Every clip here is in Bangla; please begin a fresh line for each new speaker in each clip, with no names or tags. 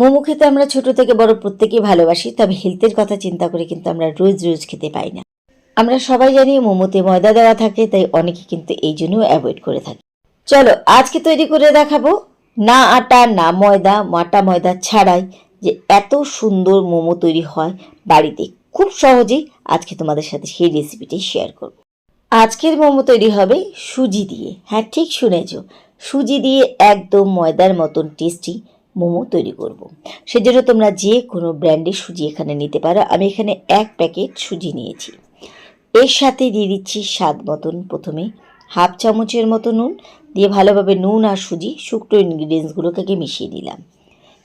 মোমো খেতে আমরা ছোট থেকে বড় প্রত্যেকেই ভালোবাসি, তবে হেলথের কথা চিন্তা করে কিন্তু আমরা রোজ রোজ খেতে পাই না। আমরা সবাই জানি মোমোতে ময়দা দেওয়া থাকে, তাই অনেকে কিন্তু এই জন্য অ্যাভয়েড করে থাকে। চলো, আজকে তৈরি করে দেখাবো না আটা, না ময়দা মাটা ময়দা ছাড়াই যে এত সুন্দর মোমো তৈরি হয় বাড়িতে। খুব সহজেই আজকে তোমাদের সাথে সেই রেসিপিটি শেয়ার করব। আজকের মোমো তৈরি হবে সুজি দিয়ে। হ্যাঁ ঠিক শুনেছ। সুজি দিয়ে একদম ময়দার মতন টেস্টি মোমো তৈরি করব। সেজন্য তোমরা যে কোনো ব্র্যান্ডের সুজি এখানে নিতে পারো। আমি এখানে এক প্যাকেট সুজি নিয়েছি। এর সাথে দিয়ে দিচ্ছি স্বাদ মতন প্রথমে হাফ চামচের মতো নুন। দিয়ে ভালোভাবে নুন আর সুজি শুকনো ইনগ্রিডিয়েন্টসগুলোকে মিশিয়ে দিলাম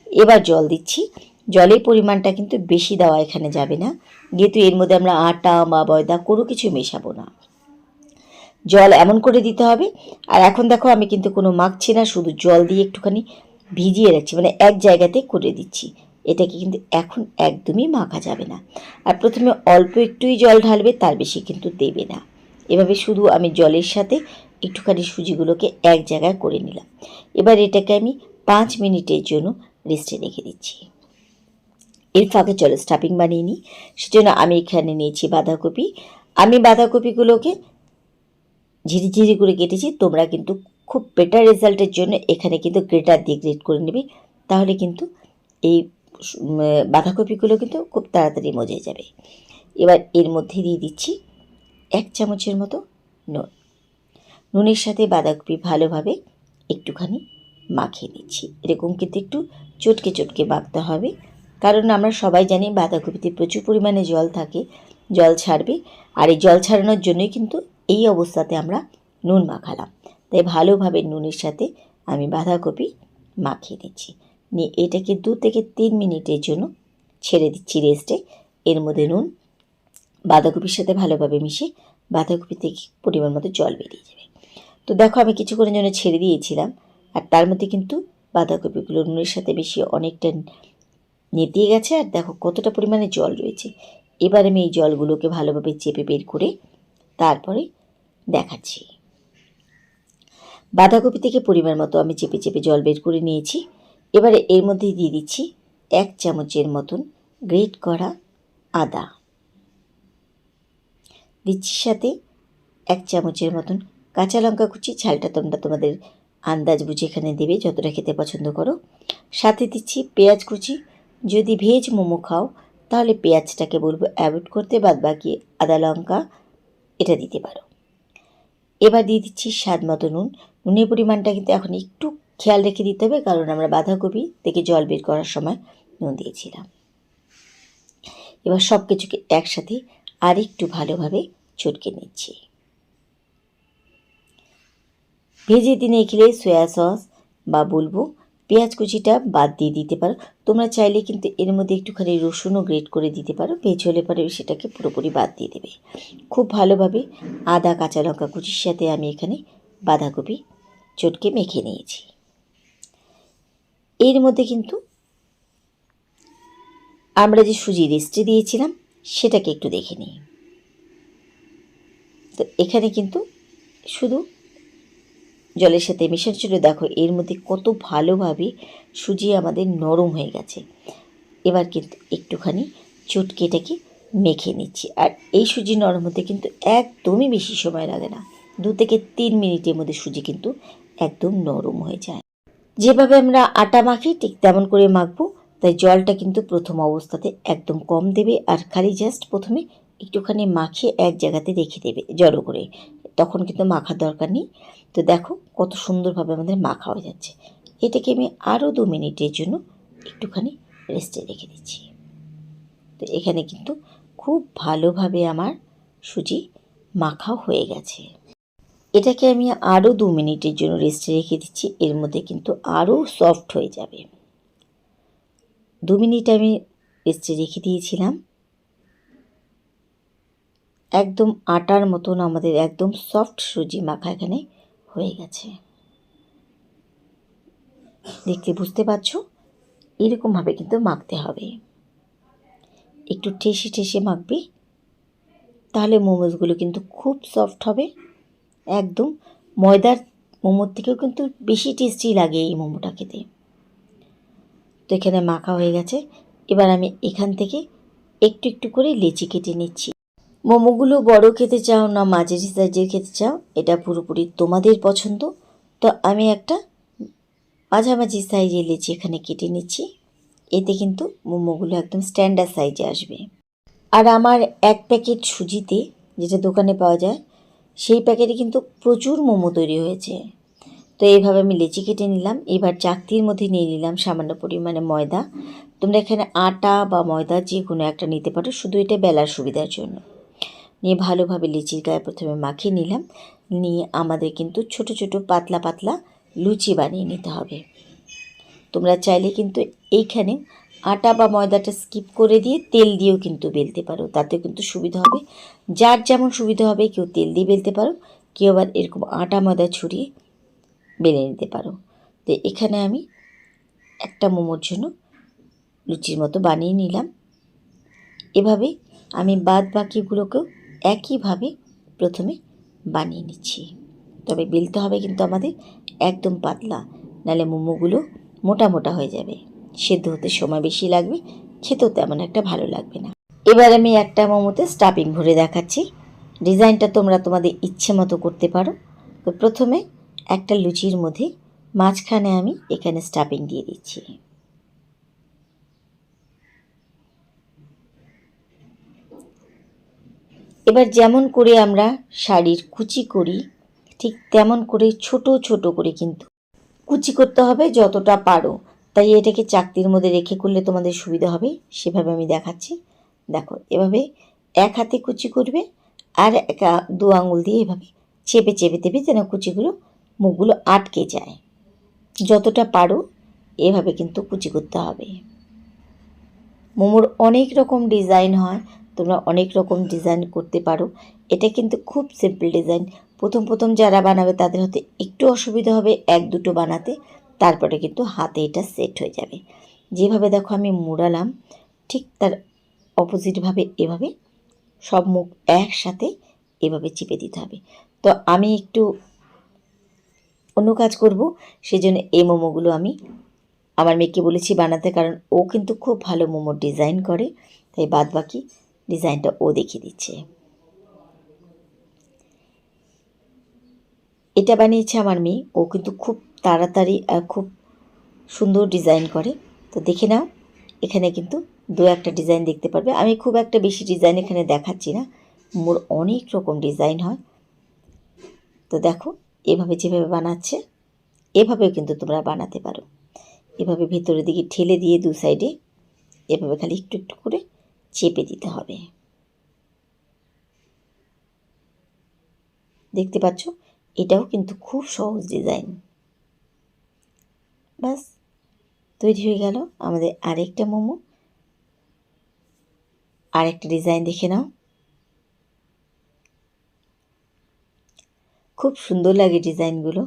এবার জল দিচ্ছি। জলের পরিমাণটা কিন্তু বেশি দেওয়া এখানে যাবে না। যেহেতু এর মধ্যে আমরা আটা, বা ময়দা কোনো কিছু মেশাবো না। জল এমন করে দিতে হবে। আর এখন দেখো আমি কিন্তু কোনো মাখছি না, শুধু জল দিয়ে একটুখানি ভিজিয়ে রাখছি মানে এক জায়গাতে করে দিচ্ছি। এটাকে কিন্তু এখন একদমই মাখা যাবে না। আর প্রথমে অল্প একটুই জল ঢালবে, তার বেশি কিন্তু দেবে না। এভাবে শুধু আমি জলের সাথে একটুখানি সুজিগুলোকে এক জায়গায় করে নিলাম। এবার এটাকে আমি পাঁচ মিনিটের জন্য রেস্টে রেখে দিচ্ছি। এর ফাঁকে চলো স্টাফিং বানিয়ে নিই। সেজন্য আমি এখানে নিয়েছি বাঁধাকপি। আমি বাঁধাকপিগুলোকে ঝিরিঝিরি করে কেটেছি, তোমরা কিন্তু খুব বেটার রেজাল্টের জন্য এখানে কিন্তু গ্রেটার দিয়ে গ্রেট করে নেবে। তাহলে কিন্তু এই বাঁধাকপিগুলো কিন্তু খুব তাড়াতাড়ি মজে যাবে। এবার এর মধ্যে দিয়ে দিচ্ছি এক চামচের মতো নুন। নুনের সাথে বাঁধাকপি ভালোভাবে একটুখানি মাখিয়ে নিচ্ছি। এরকম কিন্তু একটু চটকে চটকে মাখতে হবে। কারণ আমরা সবাই জানি বাঁধাকপিতে প্রচুর পরিমাণে জল থাকে, জল ছাড়বে। আর এই জল ছাড়ানোর জন্যই কিন্তু এই অবস্থাতে আমরা নুন মাখালাম। তাই ভালোভাবে নুনের সাথে আমি বাঁধাকপি মাখিয়ে দিচ্ছি। নিয়ে এটাকে দু থেকে তিন মিনিটের জন্য ছেড়ে দিচ্ছি রেস্টে এর মধ্যে নুন, বাঁধাকপির সাথে ভালোভাবে মিশে বাঁধাকপি থেকে পরিমাণ মতো জল বেরিয়ে যাবে। তো দেখো আমি কিছুক্ষণের জন্য ছেড়ে দিয়েছিলাম আর তার মধ্যে কিন্তু বাঁধাকপিগুলো নুনের সাথে বেশি অনেকটা নেতিয়ে গেছে আর দেখো কতটা পরিমাণে জল রয়েছে। এবার আমি এই জলগুলোকে ভালোভাবে চেপে বের করে তারপরে দেখাচ্ছি। বাঁধাকপি থেকে পরিমাণ মতো আমি চেপে চেপে জল বের করে নিয়েছি। এবারে এর মধ্যে দিয়ে দিচ্ছি এক চামচের মতন গ্রেট করা আদা। দিচ্ছি সাথে এক চামচের মতন কাঁচা লঙ্কা কুচি। ঝালটা তোমরা তোমাদের আন্দাজ বুঝে এখানে দেবে যতটা খেতে পছন্দ করো। সাথে দিচ্ছি পেঁয়াজ কুচি। যদি ভেজ মোমো খাও, তাহলে পেঁয়াজটাকে বলব অ্যাভয়েড করতে বাদ বাকি আদা লঙ্কা এটা দিতে পারো। এবার দিয়ে দিচ্ছি স্বাদ মতো নুন। নুনের পরিমাণটা কিন্তু এখন একটু খেয়াল রেখে দিতে হবে, কারণ আমরা বাঁধাকপি থেকে জল বের করার সময় নুন দিয়েছিলাম। এবার সব কিছুকে একসাথে আর একটু ভালোভাবে চটকে নিচ্ছি। ভেজে দিনে খেলে সয়া সস বা বলব, পেঁয়াজ কুচিটা বাদ দিয়ে দিতে পারো। তোমরা চাইলে কিন্তু এর মধ্যে একটুখানি রসুনও গ্রেট করে দিতে পারো, ভেজ হলে পরে সেটাকে পুরোপুরি বাদ দিয়ে দেবে। খুব ভালোভাবে আদা, কাঁচা লঙ্কা কুচির সাথে আমি এখানে বাঁধাকপি চটকে মেখে নিয়েছি। এর মধ্যে কিন্তু আমরা যে সুজি রেস্টে দিয়েছিলাম, সেটাকে একটু দেখে নিই। তো এখানে কিন্তু শুধু জলের সাথে মেশার ছিল। দেখো, এর মধ্যে কত ভালোভাবে সুজি আমাদের নরম হয়ে গেছে। এবার কিন্তু একটুখানি চটকে এটাকে মেখে নিচ্ছি। আর এই সুজি নরম হতে কিন্তু একদমই বেশি সময় লাগে না। দু থেকে তিন মিনিটের মধ্যে সুজি কিন্তু একদম নরম হয়ে যায়। যেভাবে আমরা আটা মাখি, ঠিক তেমন করে মাখবো। তাই জলটা কিন্তু প্রথম অবস্থাতে একদম কম দেবে আর খালি জাস্ট প্রথমে একটুখানি মাখিয়ে এক জায়গাতে রেখে দেবে জড়ো করে। তখন কিন্তু মাখার দরকার নেই। তো দেখো কত সুন্দরভাবে আমাদের মাখা হয়ে যাচ্ছে। এটাকে আমি আরও দু মিনিটের জন্য একটুখানি রেস্টে রেখে দিচ্ছি। তো এখানে কিন্তু খুব ভালোভাবে আমার সুজি মাখা হয়ে গেছে। এটাকে আমি আরও দু মিনিটের জন্য রেস্টে রেখে দিচ্ছি। এর মধ্যে কিন্তু আরও সফট হয়ে যাবে। দু মিনিট আমি রেস্টে রেখে দিয়েছিলাম। একদম আটার মতন আমাদের একদম সফট সুজি মাখা এখানে হয়ে গেছে। দেখতে বুঝতে পারছ? এরকমভাবে কিন্তু মাখতে হবে। একটু ঠেসে ঠেসে মাখবে, তাহলে মোমোসগুলো কিন্তু খুব সফট হবে। একদম ময়দার মোমোর থেকেও কিন্তু বেশি টেস্টি লাগে এই মোমোটা খেতে। তো এখানে মাখা হয়ে গেছে। এবার আমি এখান থেকে একটু একটু করে লেচি কেটে নিচ্ছি। মোমোগুলো বড় খেতে চাও না মাঝারি সাইজের খেতে চাও, এটা পুরোপুরি তোমাদের পছন্দ। তো আমি একটা মাঝামাঝি সাইজের লেচি এখানে কেটে নিচ্ছি। এতে কিন্তু মোমোগুলো একদম স্ট্যান্ডার্ড সাইজে আসবে। আর আমার এক প্যাকেট সুজিতে, যেটা দোকানে পাওয়া যায় সেই প্যাকেটে কিন্তু প্রচুর মোমো তৈরি হয়েছে। তো এইভাবে আমি লেচি কেটে নিলাম। এবার চাকতির মধ্যে নিয়ে নিলাম সামান্য পরিমাণে ময়দা। তোমরা এখানে আটা বা ময়দা যে কোনো একটা নিতে পারো। শুধু এটা বেলার সুবিধার জন্য। নিয়ে ভালোভাবে লিচির গায়ে প্রথমে মাখিয়ে নিলাম। নিয়ে আমাদের কিন্তু ছোট ছোট পাতলা পাতলা লুচি বানিয়ে নিতে হবে। তোমরা চাইলে কিন্তু এইখানে আটা বা ময়দাটা স্কিপ করে দিয়ে তেল দিয়েও কিন্তু বেলতে পারো। তাতেও কিন্তু সুবিধা হবে। যার যেমন সুবিধা হবে কেউ তেল দিয়ে বেলতে পারো, কেউ আবার এরকম আটা, ময়দা ছড়িয়ে বেলে নিতে পারো। তো এখানে আমি একটা মোমোর জন্য লুচির মতো বানিয়ে নিলাম। এভাবে আমি বাদ বাকিগুলোকেও একইভাবে প্রথমে বানিয়ে নিচ্ছি। তবে বেলতে হবে কিন্তু আমাদের একদম পাতলা, নাহলে মোমোগুলো মোটা মোটা হয়ে যাবে। সেদ্ধ হতে সময় বেশি লাগবে, খেতেও তেমন একটা ভালো লাগবে না। এবার আমি একটা মোমোতে স্টাফিং ভরে দেখাচ্ছি। ডিজাইনটা তোমরা তোমাদের ইচ্ছে মতো করতে পারো। তো প্রথমে একটা লুচির মধ্যে মাঝখানে আমি এখানে স্টাফিং দিয়ে দিচ্ছি। এবার যেমন করে আমরা শাড়ির কুচি করি, ঠিক তেমন করে ছোট ছোট করে কিন্তু কুচি করতে হবে যতটা পারো। তাই এটাকে চাকতির মধ্যে রেখে করলে তোমাদের সুবিধা হবে, সেভাবে আমি দেখাচ্ছি। দেখো, এভাবে এক হাতে কুচি করবে আর এক দু আঙুল দিয়ে এভাবে চেপে চেপে দেবে যেন কুচিগুলো, মুখগুলো আটকে যায়। যতটা পারো এভাবে কিন্তু কুচি করতে হবে। মোমোর অনেক রকম ডিজাইন হয়, তোমরা অনেক রকম ডিজাইন করতে পারো। এটা কিন্তু খুব সিম্পল ডিজাইন। প্রথম প্রথম যারা বানাবে তাদের হয়তো একটু অসুবিধা হবে, এক দুটো বানাতে। তারপরে কিন্তু হাতে এটা সেট হয়ে যাবে। যেভাবে দেখো আমি মুড়ালাম, ঠিক তার অপোজিটভাবে এভাবে সব মুখ একসাথে এভাবে চিপে দিতে হবে। তো আমি একটু অন্য কাজ করব, সেজন্য এই মোমোগুলো আমি আমার মেয়েকে বলেছি বানাতে, কারণ ও কিন্তু খুব ভালো মোমোর ডিজাইন করে, তাই বাদ বাকি ডিজাইনটা ও দেখিয়ে দিচ্ছে। এটা বানিয়েছে আমার মেয়ে, ও কিন্তু খুব তাড়াতাড়ি খুব সুন্দর ডিজাইন করে। তো দেখে নাও, এখানে কিন্তু দু একটা ডিজাইন দেখতে পারবে। আমি খুব একটা বেশি ডিজাইন এখানে দেখাচ্ছি না। মোর অনেক রকম ডিজাইন হয়। তো দেখো, এভাবে যেভাবে বানাচ্ছে, এভাবেও কিন্তু তোমরা বানাতে পারো। এভাবে ভেতরের দিকে ঠেলে দিয়ে দু সাইডে এভাবে খালি একটু একটু করে চেপে দিতে হবে। দেখতে পাচ্ছ? এটাও কিন্তু খুব সহজ ডিজাইন বাস তৈরি হয়ে গেল। আমাদের আরেকটা মোমো। আরেকটা ডিজাইন দেখে নাও। খুব সুন্দর লাগে ডিজাইনগুলো।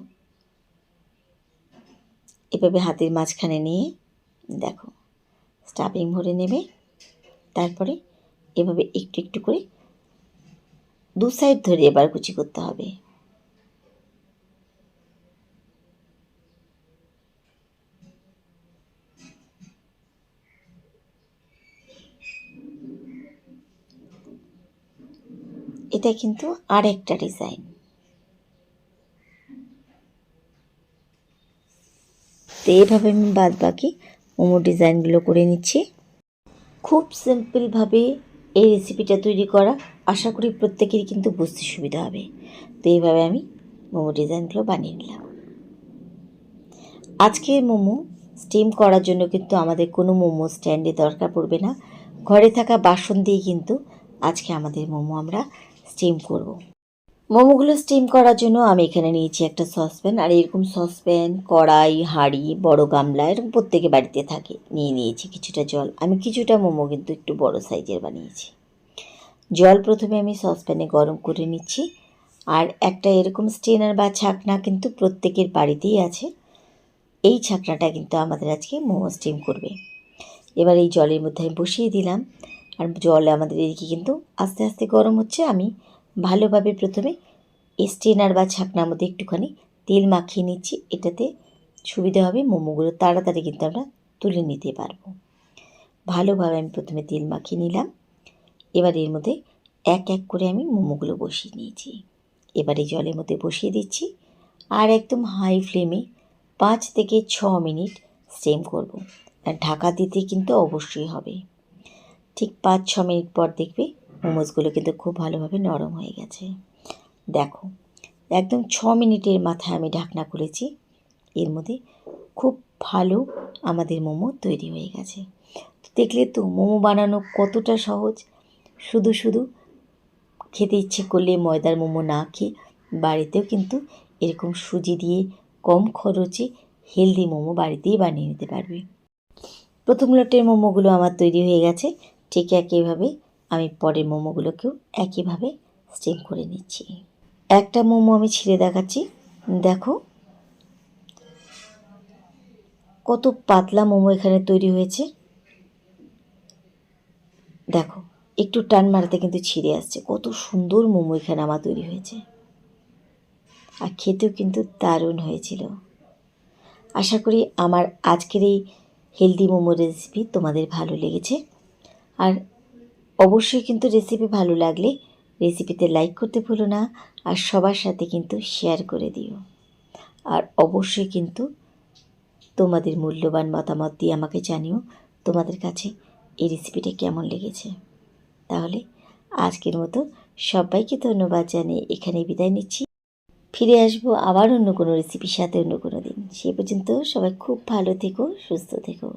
এভাবে হাতের মাঝখানে নিয়ে দেখো, স্টাফিং ভরে নেবে। তারপরে এভাবে একটু একটু করে দু সাইড ধরে এবার কুচি করতে হবে। এটা কিন্তু আরেকটা ডিজাইন। তো এইভাবে আমি বাদ বাকি মোমো ডিজাইনগুলো করে নিচ্ছি। খুব সিম্পলভাবে এই রেসিপিটা তৈরি করা, আশা করি প্রত্যেকেরই কিন্তু বুঝতে সুবিধা হবে। তো এইভাবে আমি মোমো ডিজাইনগুলো বানিয়ে নিলাম। আজকের মোমো স্টিম করার জন্য কিন্তু আমাদের কোনো মোমো স্ট্যান্ডে দরকার পড়বে না। ঘরে থাকা বাসন দিয়ে কিন্তু আজকে আমাদের মোমো আমরা স্টিম করব। মোমোগুলো স্টিম করার জন্য আমি এখানে নিয়েছি একটা সসপ্যান আর এরকম সসপ্যান কড়াই, হাঁড়ি, বড় গামলা, এরকম প্রত্যেকে বাড়িতে থাকে, নিয়ে নিয়েছি কিছুটা জল। আমি কিছুটা মোমো কিন্তু একটু বড় সাইজের বানিয়েছি। জল প্রথমে আমি সসপ্যানে গরম করে নিচ্ছি, আর একটা এরকম স্টেনার বা ছাকনা কিন্তু প্রত্যেকের বাড়িতেই আছে। এই ছাকনাটা কিন্তু আমাদের আজকে মোমো স্টিম করবে। এবার এই জলের মধ্যে আমি বসিয়ে দিলাম। আর জল আমাদের এদিকে কিন্তু আস্তে আস্তে গরম হচ্ছে। আমি ভালোভাবে প্রথমে স্টেনার বা ছাকনার মধ্যে একটুখানি তেল মাখিয়ে নিচ্ছি। এটাতে সুবিধা হবে মোমোগুলো তাড়াতাড়ি কিন্তু আমরা তুলে নিতে পারব। ভালোভাবে আমি প্রথমে তেল মাখিয়ে নিলাম। এবার এর মধ্যে এক এক করে আমি মোমোগুলো বসিয়ে নিয়েছি। এবারে জলের মধ্যে বসিয়ে দিচ্ছি আর একদম হাই ফ্লেমে পাঁচ থেকে ছ মিনিট স্টেম করব। আর ঢাকা দিতে কিন্তু অবশ্যই হবে। ঠিক পাঁচ, ছ মিনিট পর দেখবে মোমোজগুলো কিন্তু খুব ভালোভাবে নরম হয়ে গেছে। দেখো, একদম ছ মিনিটের মাথায় আমি ঢাকনা খুলেছি। এর মধ্যে খুব ভালো আমাদের মোমো তৈরি হয়ে গেছে। তো দেখলে তো মোমো বানানো কতটা সহজ। শুধু শুধু খেতে ইচ্ছে করলে ময়দার মোমো না খেয়ে বাড়িতেও কিন্তু এরকম সুজি দিয়ে কম খরচে হেলদি মোমো বাড়িতেই বানিয়ে নিতে পারবে। প্রথম লটের মোমোগুলো আমার তৈরি হয়ে গেছে। ঠিক একইভাবে আমি পরের মোমোগুলোকেও একইভাবে স্টিম করে নিচ্ছি। একটা মোমো আমি ছিঁড়ে দেখাচ্ছি। দেখো। কত পাতলা মোমো এখানে তৈরি হয়েছে। দেখো, একটু টান মারাতে কিন্তু ছিঁড়ে আসছে। কত সুন্দর মোমো এখানে আমার তৈরি হয়েছে। আর খেতেও কিন্তু দারুণ হয়েছিল। আশা করি আমার আজকের এই হেলদি মোমো রেসিপি তোমাদের ভালো লেগেছে। আর অবশ্যই কিন্তু রেসিপি ভালো লাগলে রেসিপিতে লাইক করতে ভুলো না, আর সবার সাথে কিন্তু শেয়ার করে দিও। আর অবশ্যই কিন্তু তোমাদের মূল্যবান মতামত দিয়ে আমাকে জানিও তোমাদের কাছে এই রেসিপিটা কেমন লেগেছে। তাহলে আজকের মতো সবাইকে ধন্যবাদ জানিয়ে এখানে বিদায় নিচ্ছি। ফিরে আসব আবার অন্য কোনো রেসিপির সাথে অন্য কোনো দিন। সে পর্যন্ত সবাই খুব ভালো থেকো, সুস্থ থেকো।